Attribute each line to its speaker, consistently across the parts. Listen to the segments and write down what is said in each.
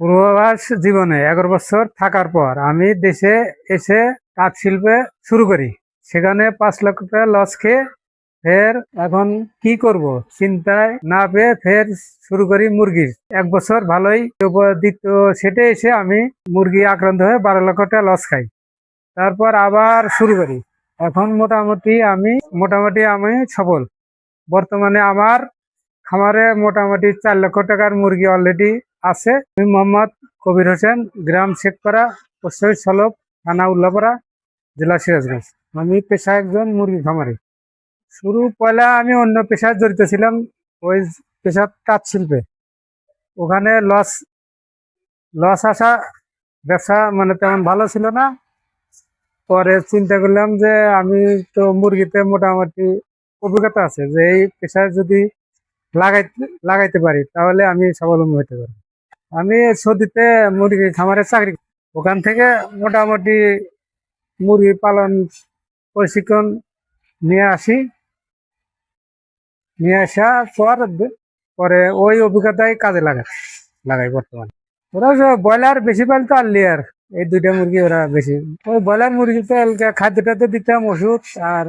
Speaker 1: পূর্বাভাস জীবনে এগারো বছর থাকার পর আমি দেশে এসে কাঠ শিল্পে শুরু করি। সেখানে পাঁচ লক্ষ টাকা লস খেয়ে ফের এখন কি করব চিন্তায় না পেয়ে ফের শুরু করি মুরগির। এক বছর ভালোই দ্বিতীয় সেটে এসে আমি মুরগি আক্রান্ত হয়ে বারো লক্ষ টাকা লস খাই। তারপর আবার শুরু করি। এখন মোটামুটি আমি মোটামুটি আমি সফল। বর্তমানে আমার খামারে মোটামুটি চার লক্ষ টাকার মুরগি অলরেডি আছে। আমি মোহাম্মদ কবির হোসেন, গ্রাম শেখপাড়া পশ্চিম সলভ, থানা উল্লাপাড়া, জেলা সিরাজগঞ্জ। আমি পেশা একজন মুরগি খামারি। শুরু পয়লা আমি অন্য পেশায় জড়িত ছিলাম, ওই পেশা তাঁত শিল্পে। ওখানে লস লস আসা ব্যবসা মানে তেমন ভালো ছিল না। পরে চিন্তা করলাম যে আমি তো মুরগিতে মোটামুটি অভিজ্ঞতা আছে, যে এই পেশায় যদি লাগাইতে লাগাইতে পারি, তাহলে আমি স্বাবলম্বী হতে পারি আমি সদিতে মুরগি খামারে চাকরি করি। ওখান থেকে মোটামুটি মুরগি পালন, প্রশিক্ষণ নিয়ে আসি। নিয়ে আসা পর পরে ওই অভিজ্ঞতাই কাজে লাগাই লাগাই বর্তমানে। ওরা ব্রয়লার বেশি পালতো আর লেয়ার, এই দুইটা মুরগি ওরা বেশি। ওই ব্রয়লার মুরগিতে এলকা খাদ্যটাতে দিতাম, ওষুধ আর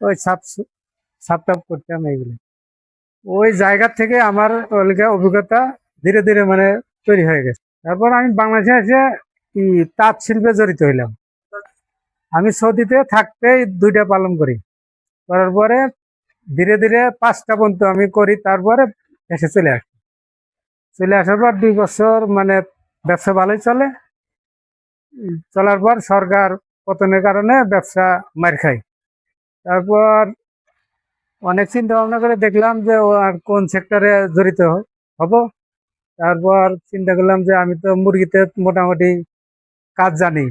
Speaker 1: ওই সাপ সাপ টাপ করতাম এইগুলো। ওই জায়গা থেকে আমার অভিজ্ঞতা ধীরে ধীরে মানে তৈরি হয়ে গেছে। তারপর আমি বাংলাদেশে এসে তাঁত শিল্পে জড়িত হইলাম। আমি সৌদিতে থাকতেই দুইটা পালন করি। করার পরে ধীরে ধীরে পাঁচটা পর্যন্ত আমি করি, তারপরে এসে চলে আসি। চলে আসার পর দুই বছর মানে ব্যবসা ভালোই চলে। চলার পর সরকার পতনের কারণে ব্যবসা মার খাই। তারপর অনেক চিন্তা ভাবনা করে দেখলাম যে আর কোন সেক্টরে জড়িত হব। তারপর চিন্তা করলাম যে আমি তো মুরগিতে মোটামুটি কাজ জানি।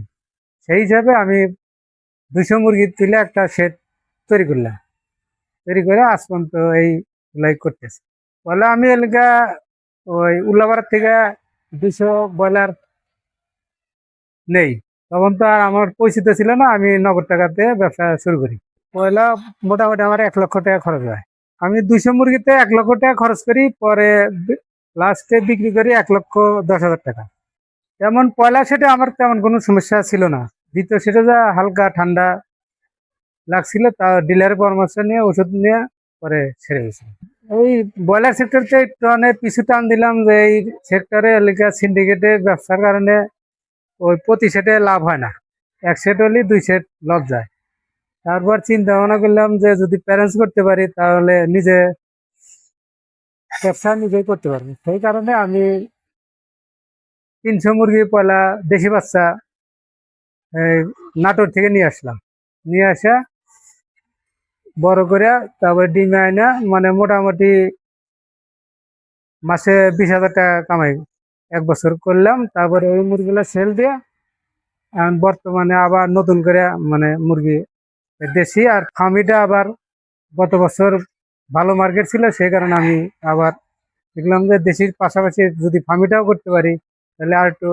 Speaker 1: সেই হিসাবে আমি দুশো মুরগি তুলে একটা শেড তৈরি করলাম। তৈরি করে আজ পর্যন্ত এই লাই করতেছি। বলে আমি এলাকা ওই উল্লাপাড়ার থেকে দুশো ব্রয়লার নেই। তখন তো আর আমার পরিচিত ছিল না, আমি নগদ টাকাতে ব্যবসা শুরু করি। পয়লা মোটামুটি আমার এক লক্ষ টাকা খরচ হয়। আমি দুশো মুরগিতে এক লক্ষ টাকা খরচ করি, পরে লাস্টে বিক্রি করি এক লক্ষ দশ হাজার টাকা। তেমন পয়লা সেটা আমার তেমন কোনো সমস্যা ছিল না। দ্বিতীয় সেটা যা হালকা ঠান্ডা লাগছিল, তা ডিলারের পরামর্শ নিয়ে, ওষুধ নিয়ে পরে ছেড়ে গেছে। ওই ব্রয়লার সেক্টরতে একটু অনেক পিছু টান দিলাম যে এই সেক্টরে এলাকা সিন্ডিকেটের ব্যবসার কারণে ওই প্রতি সেটে লাভ হয় না। এক সেট হলে দুই সেট লস যায়। তারপর চিন্তা ভাবনা করলাম যে যদি প্যারেন্টস করতে পারি, তাহলে নিজে ব্যবসা নিজেই করতে পারব সেই কারণে আমি তিনশো মুরগি, পয়লা দেশি বাচ্চা নাটোর থেকে নিয়ে আসলাম। নিয়ে আসা, বড় করে তারপরে ডিমে আইনা মানে মোটামুটি মাসে বিশ হাজার টাকা কামাই এক বছর করলাম। তারপরে ওই মুরগিগুলো সেল দিয়ে বর্তমানে আবার নতুন করে মানে মুরগি দেশি আর ফার্মিটা আবার গত বছর ভালো মার্কেট ছিল সেই কারণে আমি আবার দেখলাম যে দেশির পাশাপাশি যদি ফার্মিটাও করতে পারি, তাহলে আর একটু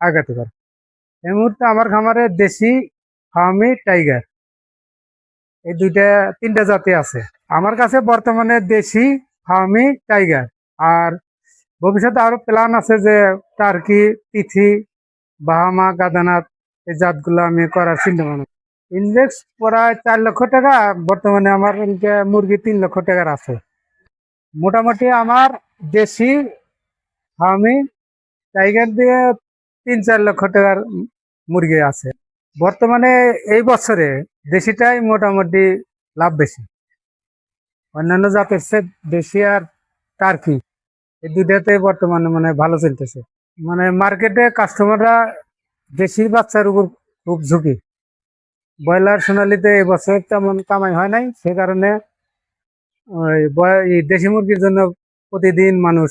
Speaker 1: আগাতে পারি এই মুহূর্তে আমার খামারে দেশি ফার্মি টাইগার এই দুইটা, তিনটা জাতি আছে। আমার কাছে বর্তমানে দেশি ফার্মি টাইগার আর ভবিষ্যতে আরও প্ল্যান আছে যে টার্কি, তিথি, বাহামা, গাদানাথ, এই জাতগুলো আমি করার চিন্তা ভাবনা। ইনভেস্ট প্রায় চার লক্ষ টাকা, বর্তমানে আমার মুরগি তিন লক্ষ টাকার আছে। মোটামুটি আমার দেশি, ফার্মি, টাইগার দিয়ে তিন চার লক্ষ টাকার মুরগি আছে। বর্তমানে এই বছরে দেশিটাই মোটামুটি লাভ বেশি। অন্যান্য জাতের চেয়ে দেশি আর টার্কি, এই দুইটাতে বর্তমানে মানে ভালো চলতেছে। মানে মার্কেটে কাস্টমাররা দেশি বাচ্চার উপর খুব ঝুঁকি। ব্রয়লার সোনালিতে এবছর তেমন কামাই হয় নাই, সে কারণে ওই দেশি মুরগির জন্য প্রতিদিন মানুষ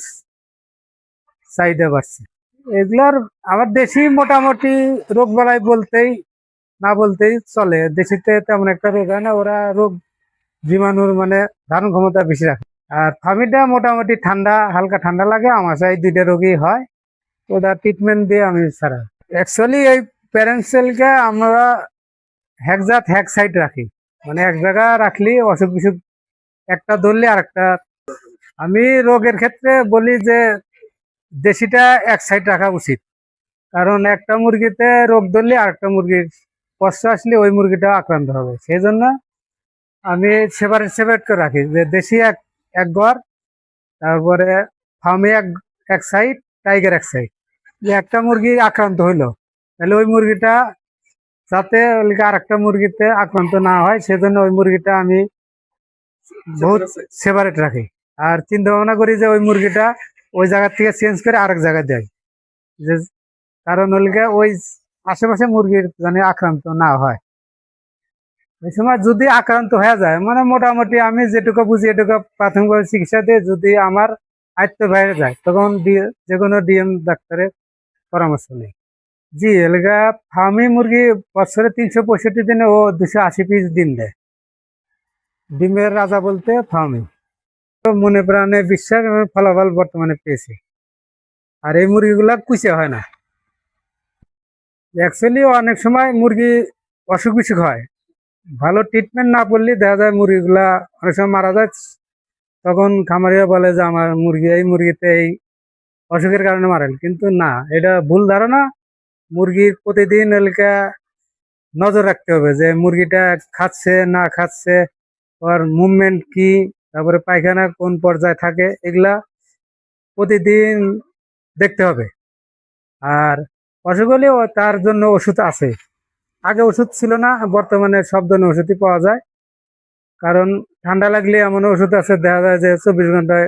Speaker 1: চাহিদা বাড়ছে। এগুলার আমার দেশি মোটামুটি রোগ বালাই বলতেই, না বলতেই চলে। দেশিতে তেমন একটা রোগ হয় না, ওরা রোগ জীবাণুর মানে ধারণ ক্ষমতা বেশি রাখে। আর ফার্মিটা মোটামুটি ঠান্ডা, হালকা ঠান্ডা লাগে, আমার এই দুইটা রোগই হয়, ওটা ট্রিটমেন্ট দিয়ে আমি ছাড়া অ্যাকচুয়ালি এই প্যারেন্টস সেলকে আমরা হ্যাক জাত হ্যাক সাইড রাখি। মানে এক জায়গা রাখলি অসুখ বিসুখ, একটা ধরলে আর একটা আমি রোগের ক্ষেত্রে বলি যে দেশিটা এক সাইড রাখা উচিত। কারণ একটা মুরগিতে রোগ ধরলে আরেকটা মুরগির কষ্ট আসলে ওই মুরগিটা আক্রান্ত হবে। সেই জন্য আমি সেপারেট সেপারেট করে রাখি যে দেশি এক এক ঘর, তারপরে ফার্মে এক এক সাইড টাইগার এক সাইড যে একটা মুরগি আক্রান্ত হইল, তাহলে ওই মুরগিটা যাতে আর একটা মুরগিতে আক্রান্ত না হয়, সেজন্য ওই মুরগিটা আমি বহুত সেপারেট রাখি। আর চিন্তা ভাবনা করি যে ওই মুরগিটা ওই জায়গা থেকে চেঞ্জ করে আরেক জায়গায় দেয়। যে কারণ হলে গিয়ে ওই আশেপাশে মুরগির যেন আক্রান্ত না হয়। ওই সময় যদি আক্রান্ত হয়ে যায় মানে মোটামুটি আমি যেটুকু বুঝি এটুকু প্রাথমিকভাবে চিকিৎসা দিয়ে যদি আমার আয়ত্ত বাইরে যায়, তখন যে কোনো ডিএম ডাক্তারের পরামর্শ নেই। জি, এলাকা ফার্মি মুরগি বছরে তিনশো পঁয়ষট্টি দিনে ও দুশো আশি পিস ডিম দেয়। ডিমের রাজা বলতে ফার্মি। মনে প্রাণে বিশ্বাস ফলাফল বর্তমানে পেয়েছি। আর এই মুরগিগুলা কুচে হয় না। অ্যাকচুয়ালি অনেক সময় মুরগি অসুখ বিসুখ হয়। ভালো ট্রিটমেন্ট না করলে দেখা যায় মুরগিগুলা অনেক সময় মারা যায়। তখন খামারিরা বলে যে, আমার মুরগি এই মুরগিতে এই অসুখের কারণে মারেন কিন্তু না, এটা ভুল ধারণা। মুরগির প্রতিদিন এলাকা নজর রাখতে হবে যে মুরগিটা খাচ্ছে, না খাচ্ছে, ওর মুভমেন্ট কি, তারপরে পায়খানা কোন পর্যায়ে থাকে, এগুলা প্রতিদিন দেখতে হবে। আর অসুখ হলেও তার জন্য ওষুধ আছে। আগে ওষুধ ছিল না, বর্তমানে সব ধরনের ওষুধই পাওয়া যায়। কারণ ঠান্ডা লাগলে এমন ওষুধ আছে, দেখা যায় যে চব্বিশ ঘন্টায়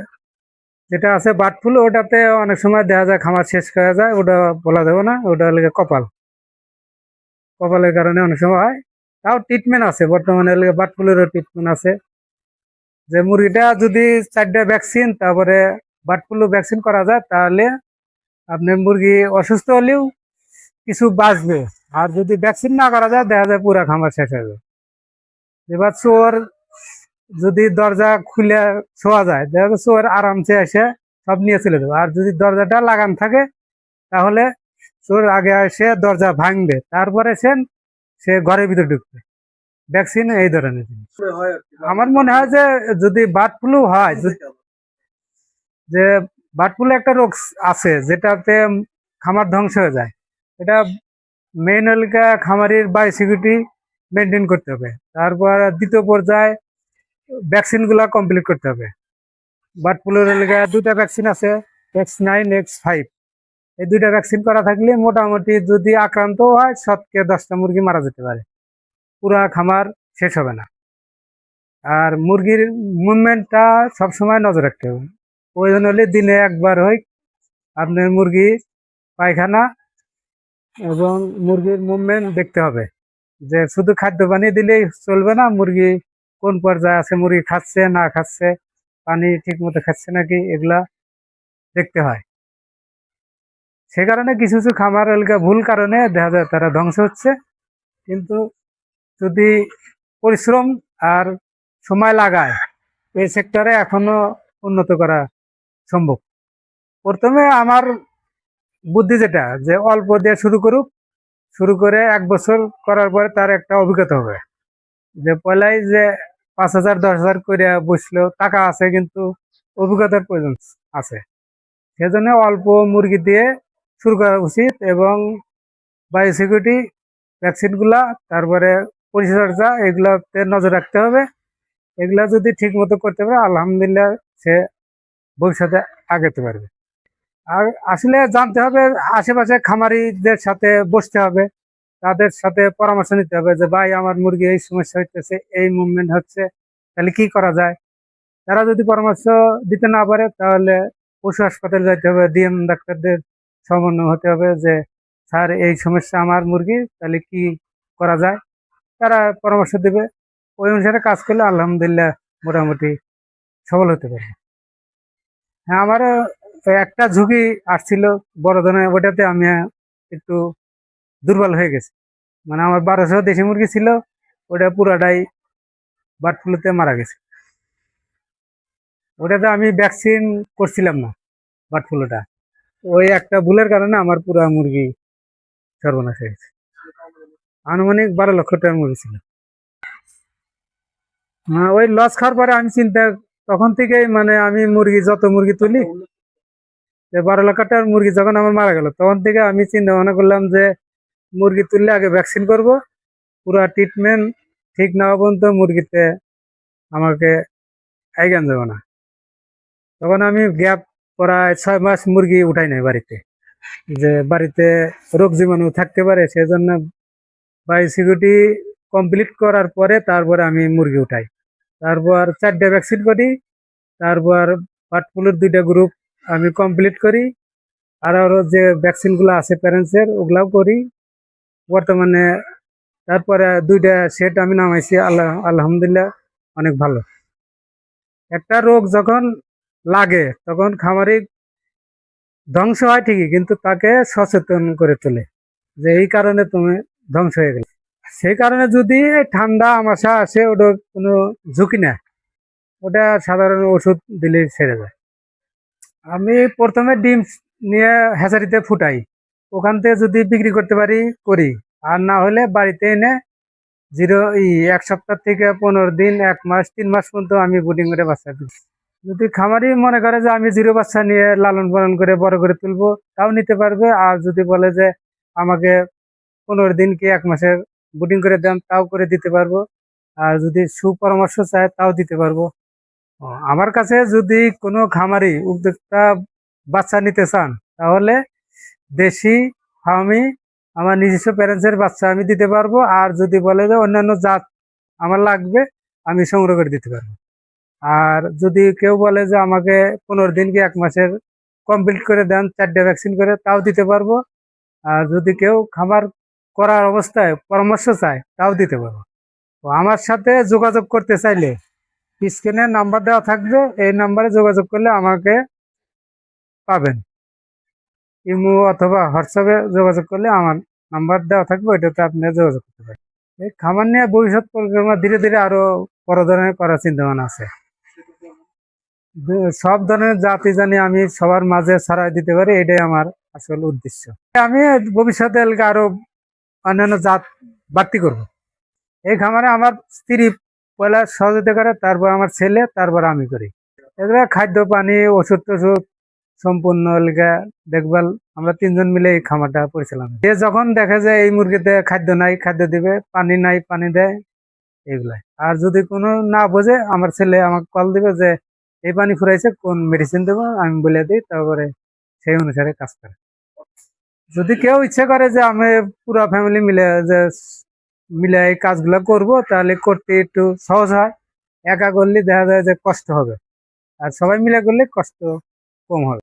Speaker 1: যেটা আছে বার্ড ফ্লু, ওটাতে অনেক সময় দেখা যায় খামার শেষ করা যায়, ওটা বলা যাবে না, ওটা লেগে কপাল। কপালের কারণে অনেক সময় হয়। তাও ট্রিটমেন্ট আছে, বর্তমানে লেগে বার্ড ফ্লুরও ট্রিটমেন্ট আছে। যে মুরগিটা যদি চারটা ভ্যাকসিন তারপরে বার্ড ফ্লু ভ্যাকসিন করা যায়, তাহলে আপনার মুরগি অসুস্থ হলেও কিছু বাঁচবে। আর যদি ভ্যাকসিন না করা যায়, দেখা যায় পুরা খামার শেষ হয়ে যাবে। এবার চোর যদি দরজা খুলে শোয়া যায় দেখা যাবে চোর আরামসে এসে সব নিয়ে চলে যাবে। আর যদি দরজাটা লাগান থাকে তাহলে চোর আগে এসে দরজা ভাঙবে তারপরে সে সে ঘরের ভিতরে ঢুকবে। ভ্যাকসিন এই ধরনের আমার মনে হয় যে যদি বার্ড ফ্লু হয় যে বার্ড ফ্লু একটা রোগ আছে যেটাতে খামার ধ্বংস হয়ে যায়। এটা মেইন হলিকা খামারির বায়োসিকিউরিটি মেনটেন করতে হবে। তারপর দ্বিতীয় পর্যায়ে ভ্যাকসিনগুলা কমপ্লিট করতে হবে। বার্ড ফ্লুর হলিকা দুটা ভ্যাকসিন আছে এক্স নাইন এক্স ফাইভ এই দুইটা ভ্যাকসিন করা থাকলে মোটামুটি যদি আক্রান্ত হয় শতকে দশটা মুরগি মারা যেতে পারে। পুরা খামার শেষ হবে না। আর মুরগির মুভমেন্টটা সবসময় নজর রাখতে হবে। প্রয়োজন হলে দিনে একবার হয় আপনার মুরগি পায়খানা এবং মুরগির মুভমেন্ট দেখতে হবে। যে শুধু খাদ্য পানি দিলেই চলবে না, মুরগি কোন পর্যায়ে আছে, মুরগি খাচ্ছে, না খাচ্ছে, পানি ঠিক মতো খাচ্ছে নাকি, এগুলা দেখতে হয়। সে কারণে কিছু কিছু খামার এলাকা ভুল কারণে দেখা যায় তারা ধ্বংস হচ্ছে। কিন্তু যদি পরিশ্রম আর সময় লাগায়, এই সেক্টরে এখনও উন্নত করা সম্ভব। প্রথমে আমার বুদ্ধি যেটা, যে অল্প দিয়ে শুরু করুক, শুরু করে এক বছর করার পরে তার একটা অভিজ্ঞতা হবে। যে পয়লাই যে পাঁচ হাজার, দশ হাজার করে বসলেও টাকা আছে কিন্তু অভিজ্ঞতার প্রয়োজন আছে। সেজন্য অল্প মুরগি দিয়ে শুরু করা উচিত এবং বায়োসিকিউরিটি ভ্যাকসিনগুলা, তারপরে পরিচর্যা, এগুলাতে নজর রাখতে হবে। এগুলা যদি ঠিক মতো করতে পারে, আলহামদুলিল্লাহ সে ভবিষ্যতে আগাতে পারবে। আর আসলে জানতে হবে, আশেপাশে খামারিদের সাথে বসতে হবে। তাদের সাথে পরামর্শ নিতে হবে যে, ভাই, আমার মুরগি এই সমস্যা হইতেছে, এই মুভমেন্ট হচ্ছে, তাহলে কি করা যায়? তারা যদি পরামর্শ দিতে না পারে, তাহলে পশু হাসপাতালে যাইতে হবে, ডিএম ডাক্তারদের সমন্বয় হতে হবে যে, স্যার, এই সমস্যা আমার মুরগি, তাহলে কি করা যায়? তারা পরামর্শ দেবে। ওই অনুসারে কাজ করলে আলহামদুলিল্লাহ মোটামুটি সফল হতে পারে। হ্যাঁ আমারও একটা ঝুঁকি আসছিল বড় ধরনের, ওটাতে আমি একটু দুর্বল হয়ে গেছে। মানে আমার বারোশো দেশি মুরগি ছিল ওটা পুরাটাই বার্ড ফ্লুতে মারা গেছে। ওটাতে আমি ভ্যাকসিন করছিলাম না বার্ড ফ্লুটা। ওই একটা ভুলের কারণে আমার পুরা মুরগি সর্বনাশ হয়ে গেছে। আনুমানিক বারো লক্ষ টাকার মুরগি ছিল। হ্যাঁ, ওই লস খাওয়ার পরে আমি চিন্তা তখন থেকেই মানে আমি মুরগি যত মুরগি তুলি বারো লক্ষ টাকার মুরগি যখন আমার মারা গেল তখন থেকে আমি চিন্তা ভাবনা করলাম যে মুরগি তুললে আগে ভ্যাকসিন করব। পুরো ট্রিটমেন্ট ঠিক না পর্যন্ত মুরগিতে আমাকে আইগান যাব না। তখন আমি গ্যাপ প্রায় ছয় মাস মুরগি উঠাই নাই বাড়িতে। যে বাড়িতে রোগ জীবাণু থাকতে পারে, সেজন্য বায়োসিকিউরিটি কমপ্লিট করার পরে তারপরে আমি মুরগি উঠাই। তারপর চারটে ভ্যাকসিন করি, তারপর বার্ডফ্লুর দুইটা গ্রুপ আমি কমপ্লিট করি। আর আরও যে ভ্যাকসিনগুলো আছে প্যারেন্টসের ওগুলাও করি। বর্তমানে তারপরে দুইটা সেট আমি নামাইছি, আল্লাহ আলহামদুলিল্লাহ অনেক ভালো। একটা রোগ যখন লাগে, তখন খামারি ধ্বংস হয় ঠিকই, কিন্তু তাকে সচেতন করে তোলে যে এই কারণে তুমি ধ্বংস হয়ে গেলে। সেই কারণে যদি ঠান্ডা আমাশা আসে, ওটা কোনো ঝুঁকি না। ওটা সাধারণ ওষুধ দিলেই ছেড়ে যায়। আমি প্রথমে ডিম নিয়ে হ্যাচারিতে ফুটাই। ওখান থেকে যদি বিক্রি করতে পারি, করি। আর না হলে বাড়িতে এনে জিরো ই এক সপ্তাহ থেকে পনেরো দিন, এক মাস, তিন মাস পর্যন্ত আমি বুডিং করে বাচ্চা দিই। যদি খামারি মনে করে যে আমি জিরো বাচ্চা নিয়ে লালন পালন করে বড় করে তুলবো, তাও নিতে পারবে। আর যদি বলে যে আমাকে পনেরো দিন কি এক মাসের বুডিং করে দেন, তাও করে দিতে পারব। আর যদি সুপরামর্শ চায়, তাও দিতে পারব। আমার কাছে যদি কোনো খামারি উদ্যোক্তা বাচ্চা নিতে চান, তাহলে দেশি ফার্মি আমার নিজস্ব প্যারেন্টসের বাচ্চা আমি দিতে পারব। আর যদি বলে যে অন্যান্য জাত আমার লাগবে, আমি সংগ্রহ করে দিতে পারব। আর যদি কেউ বলে যে আমাকে পনেরো দিন কি এক মাসের কমপ্লিট করে দেন, চারটে ভ্যাকসিন করে, তাও দিতে পারব। আর যদি কেউ খামার করার অবস্থায় পরামর্শ চায়, তাও দিতে পারব। তো আমার সাথে যোগাযোগ করতে চাইলে স্ক্রিনে নাম্বার দেওয়া থাকবে, এই নাম্বারে যোগাযোগ করলে আমাকে পাবেন। ইমো অথবা হোয়াটসঅ্যাপে যোগাযোগ করলে আমার নাম্বার দেওয়া থাকবে, ওইটাতে আপনি যোগাযোগ করতে পারেন। এই খামার নিয়ে ভবিষ্যৎ পরিকল্পনা ধীরে ধীরে আরও বড় ধরনের করার চিন্তা ভাবনা আছে সব ধরনের জাতি জানি আমি সবার মাঝে ছড়াই দিতে পারি, এটাই আমার আসল উদ্দেশ্য। আমি ভবিষ্যতে এলাকা আরও অন্যান্য জাত বাড়তি করব। এই খামারে আমার স্ত্রী পয়লা সহযোগিতা করে, তারপর আমার ছেলে, তারপর আমি করি। এগুলো খাদ্য, পানি ওষুধ টষুধ সম্পূর্ণ এলাকা দেখভাল, আমরা তিনজন মিলে এই খামারটা পরিচালনা। যে যখন দেখে যে এই মুরগিতে খাদ্য নাই, খাদ্য দিবে, পানি নাই, পানি দেয় এগুলাই আর যদি কোনো না বোঝে, আমার ছেলে আমাকে কল দিবে যে, এই পানি ফুরাইছে, কোন মেডিসিন দেবো? আমি বলে দিই, তারপরে সেই অনুসারে কাজ করে। যদি কেউ ইচ্ছে করে যে, আমি পুরো ফ্যামিলি মিলে যে, মিলে এই কাজগুলো করব, তাহলে করতে একটু সহজ হয়। একা করলে দেখা যায় যে কষ্ট হবে। আর সবাই মিলে করলে কষ্ট কম হবে।